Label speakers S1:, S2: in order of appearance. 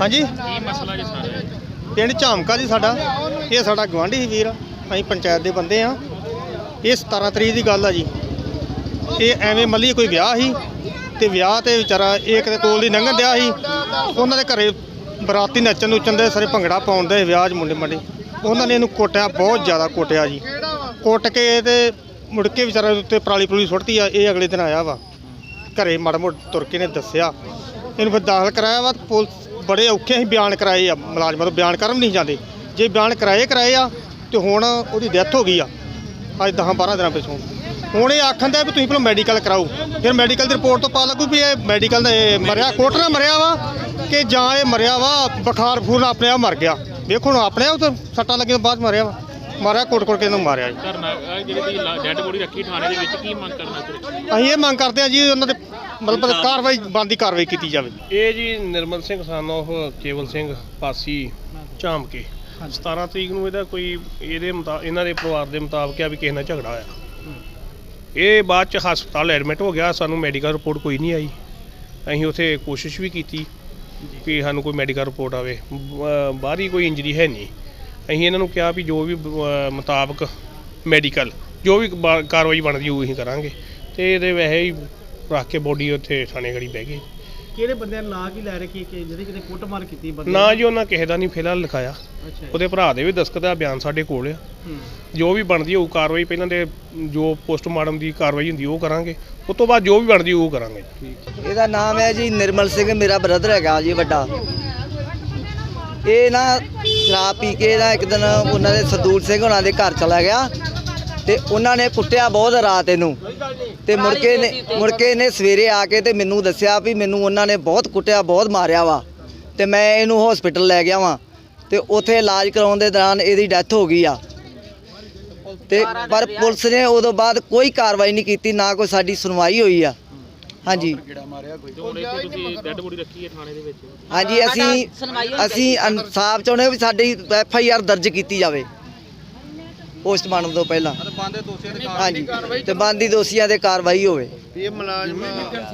S1: ਹਾਂਜੀ?
S2: ਕੀ ਮਸਲਾ ਜੀ ਸਾਰਾ
S1: ਪਿੰਡ ਝਾਮਕਾ ਜੀ ਸਾਡਾ। ਇਹ ਸਾਡਾ ਗਵਾਂਢੀ ਸੀ ਵੀਰ। ਅਸੀਂ ਪੰਚਾਇਤ ਦੇ ਬੰਦੇ ਆ ਇਹ 17 ਤਰੀਕ ਦੀ ਗੱਲ ਆ ਜੀ। ਇਹ ਐਵੇਂ ਮੱਲੀ ਕੋਈ ਵਿਆਹ ਸੀ ਤੇ ਵਿਆਹ ਤੇ ਵਿਚਾਰਾ ਇਹ ਕਿਤੇ ਕੋਲ ਦੀ ਲੰਘਣ ਡਿਆ ਸੀ। ਉਹਨਾਂ ਦੇ ਘਰੇ ਬਰਾਤੀ ਨੱਚਣ ਨੁੱਚਣ ਦੇ ਸਾਰੇ ਭੰਗੜਾ ਪਾਉਣ ਦੇ ਵਿਆਹ 'ਚ ਮੁੰਡੇ ਮੰਡੇ। ਉਹਨਾਂ ਨੇ ਇਹਨੂੰ ਕੋਟਿਆ ਬਹੁਤ ਜ਼ਿਆਦਾ ਕੋਟਿਆ ਜੀ। ਕੁੱਟ ਕੇ ਤੇ ਮੁੜ ਕੇ ਵਿਚਾਰਾ ਉੱਤੇ ਪਰਾਲੀ ਪਰੂਲੀ ਸੁੱਟਤੀ ਆ ਇਹ ਅਗਲੇ ਦਿਨ ਆਇਆ ਵਾ। ਘਰੇ ਮਾੜਾ ਮੋੜ ਤੁਰ ਕੇ ਨੇ ਦੱਸਿਆ। ਇਹਨੂੰ ਫਿਰ ਦਾਖਲ ਕਰਾਇਆ ਵਾ ਪੁਲਿਸ ਬੜੇ ਔਖੇ ਅਸੀਂ ਬਿਆਨ ਕਰਾਏ ਆ ਮੁਲਾਜ਼ਮਾਂ ਤੋਂ ਬਿਆਨ ਕਰਨ ਨਹੀਂ ਜਾਂਦੇ। ਜੇ ਬਿਆਨ ਕਰਾਏ ਕਰਾਏ ਆ ਤੇ ਹੁਣ ਉਹਦੀ ਡੈਥ ਹੋ ਗਈ ਆ ਅੱਜ 10 12 ਦਿਨਾਂ ਪਿਛੋਂ। ਹੁਣ ਇਹ ਆਖਣ ਦਾ ਵੀ ਤੁਸੀਂ ਪਹਿਲਾਂ ਮੈਡੀਕਲ ਕਰਾਓ। ਫਿਰ ਮੈਡੀਕਲ ਦੀ ਰਿਪੋਰਟ ਤੋਂ ਪਤਾ ਲੱਗੂ ਵੀ ਇਹ ਮੈਡੀਕਲ ਦਾ ਮਰਿਆ ਕੋਟਰਾ ਮਰਿਆ ਵਾ ਕਿ ਜਾਂ ਇਹ ਮਰਿਆ ਵਾ ਬੁਖਾਰ ਫੂਰ ਨਾਲ ਆਪਣੇ ਆਪ ਮਰ ਗਿਆ। ਵੇਖੋ ਹੁਣ ਆਪਣੇ ਆਪ ਸੱਟਾਂ ਲੱਗੀਆਂ ਬਾਅਦ ਮਰਿਆ ਵਾ। ਮਾਰਿਆ ਕੋਟ ਕੋਟ ਕੇ ਇਹਨੂੰ ਮਾਰਿਆ ਜੀ
S2: ਜਿਹੜੀ ਡੈਡ ਬੋਡੀ ਰੱਖੀ ਥਾਣੇ ਦੇ ਵਿੱਚ ਕੀ ਮੰਗ ਕਰਨਾ
S1: ਅਸੀਂ ਇਹ ਮੰਗ ਕਰਦੇ ਆ ਜੀ ਉਹਨਾਂ ਦੇ ਮਤਲਬ ਕਾਰਵਾਈ ਬੰਦੀ ਕਾਰਵਾਈ ਕੀਤੀ ਜਾਵੇ।
S3: ਇਹ ਜੀ ਨਿਰਮਲ ਸਿੰਘ ਸਨ ਉਹ ਕੇਵਲ ਸਿੰਘ ਪਾਸੀ ਝਾਮਕੇ। 17 ਤਰੀਕ ਨੂੰ ਇਹਦਾ ਕੋਈ ਇਹਦੇ ਮੁਤਾ ਇਹਨਾਂ ਦੇ ਪਰਿਵਾਰ ਦੇ ਮੁਤਾਬਕ ਆ ਵੀ ਕਿਸੇ ਨਾਲ ਝਗੜਾ ਹੋਇਆ। ਇਹ ਬਾਅਦ ਚ ਹਸਪਤਾਲ ਐਡਮਿਟ ਹੋ ਗਿਆ ਸਾਨੂੰ ਮੈਡੀਕਲ ਰਿਪੋਰਟ ਕੋਈ ਨਹੀਂ ਆਈ। ਅਸੀਂ ਉਥੇ ਕੋਸ਼ਿਸ਼ ਵੀ ਕੀਤੀ ਕਿ ਸਾਨੂੰ ਕੋਈ ਮੈਡੀਕਲ ਰਿਪੋਰਟ ਆਵੇ। ਬ- ਬਾਹਰੀ ਕੋਈ ਇੰਜਰੀ ਹੈ ਨਹੀਂ। ਅਸੀਂ ਇਹਨਾਂ ਨੂੰ ਕਿਹਾ ਵੀ ਜੋ ਵੀ ਅਹ, ਮੁਤਾਬਕ ਮੈਡੀਕਲ ਜੋ ਵੀ ਬਾ- ਕਾਰਵਾਈ ਬਣਦੀ ਉਹ ਅਸੀਂ ਕਰਾਂਗੇ। ਤੇ ਇਹਦੇ ਵੈਸੇ ਹੀ ਰੱਖ ਕੇ ਬੋਡੀ ਉੱਥੇ ਥਾਣੇ ਗੜੀ ਬਹਿ ਗਈ।
S4: ਕਿਹੜੇ ਬੰਦਿਆਂ ਨੇ ਨਾਂ ਕੀ ਲੈ ਰੱਖੀ ਕਿ ਜਿਹਦੇ ਕਿਤੇ ਕੁੱਟਮਾਰ ਕੀਤੀ ਬੰਦੇ
S3: ਨਾ ਜੀ ਉਹਨਾਂ ਕਿਸੇ ਦਾ ਨਹੀਂ ਫਿਲਹਾਲ ਲਿਖਾਇਆ।
S4: ਅੱਛਾ।
S3: ਉਹਦੇ ਭਰਾ ਦੇ ਵੀ ਦਸਤਖਤ ਆ ਬਿਆਨ ਸਾਡੇ ਕੋਲ ਆ।
S4: ਹੂੰ।
S3: ਜੋ ਵੀ ਬਣਦੀ ਹੋਊ ਕਾਰਵਾਈ ਪਹਿਲਾਂ ਤੇ ਜੋ ਪੋਸਟਮਾਰਟਮ ਦੀ ਕਾਰਵਾਈ ਹੁੰਦੀ ਉਹ ਕਰਾਂਗੇ। ਉਸ ਤੋਂ ਬਾਅਦ ਜੋ ਵੀ ਬਣਦੀ ਉਹ ਕਰਾਂਗੇ।
S5: ਇਹਦਾ ਨਾਮ ਹੈ ਜੀ ਨਿਰਮਲ ਸਿੰਘ ਮੇਰਾ ਬ੍ਰਦਰ ਹੈਗਾ ਜੀ ਵੱਡਾ। ਇਹ ਨਾ ਸ਼ਰਾਬ ਪੀ ਕੇ ਨਾ ਇੱਕ ਦਿਨ ਉਹਨਾਂ ਦੇ ਸਰਦੂਲ ਸਿੰਘ ਉਹਨਾਂ ਦੇ ਘਰ ਚਲਾ ਗਿਆ। ਤੇ ਉਹਨਾਂ ਨੇ ਕੁੱਟਿਆ ਬਹੁਤ ਰਾਤ ਇਹਨੂੰ। ਤੇ ਮੁੜ ਕੇ ਨੇ ਮੁੜ ਕੇ ਇਹਨੇ ਸਵੇਰੇ ਆ ਕੇ ਤੇ ਮੈਨੂੰ ਦੱਸਿਆ ਵੀ ਮੈਨੂੰ ਉਹਨਾਂ ਨੇ ਬਹੁਤ ਕੁੱਟਿਆ ਬਹੁਤ ਮਾਰਿਆ ਵਾ। ਤੇ ਮੈਂ ਇਹਨੂੰ ਹਸਪੀਟਲ ਲੈ ਗਿਆ ਵਾਂ। ਤੇ ਉੱਥੇ ਇਲਾਜ ਕਰਾਉਣ ਦੇ ਦੌਰਾਨ ਇਹਦੀ ਡੈਥ ਹੋ ਗਈ ਆ। ਤੇ ਪਰ ਪੁਲਿਸ ਨੇ ਉਦੋਂ ਬਾਅਦ ਕੋਈ ਕਾਰਵਾਈ ਨਹੀਂ ਕੀਤੀ ਨਾ ਕੋਈ ਸਾਡੀ ਸੁਣਵਾਈ ਹੋਈ ਆ। ਹਾਂਜੀ।
S2: ਤੇ ਹੁਣ ਇੱਥੇ ਤੁਸੀਂ ਡੈਡ ਬੋਡੀ ਰੱਖੀ ਹੈ ਥਾਣੇ ਦੇ ਵਿੱਚ।
S5: ਹਾਂਜੀ ਅਸੀਂ ਅਸੀਂ ਇਨਸਾਫ ਚਾਹੁੰਦੇ ਹਾਂ ਵੀ ਸਾਡੀ ਐਫ ਆਈ ਆਰ ਦਰਜ ਕੀਤੀ ਜਾਵੇ। ਪੋਸਟਮਾਰਟਮ ਤੋਂ ਪਹਿਲਾਂ। ਹਾਂਜੀ। ਤੇ ਬੰਦੀ ਦੋਸ਼ੀਆਂ ਤੇ ਕਾਰਵਾਈ ਹੋਵੇ।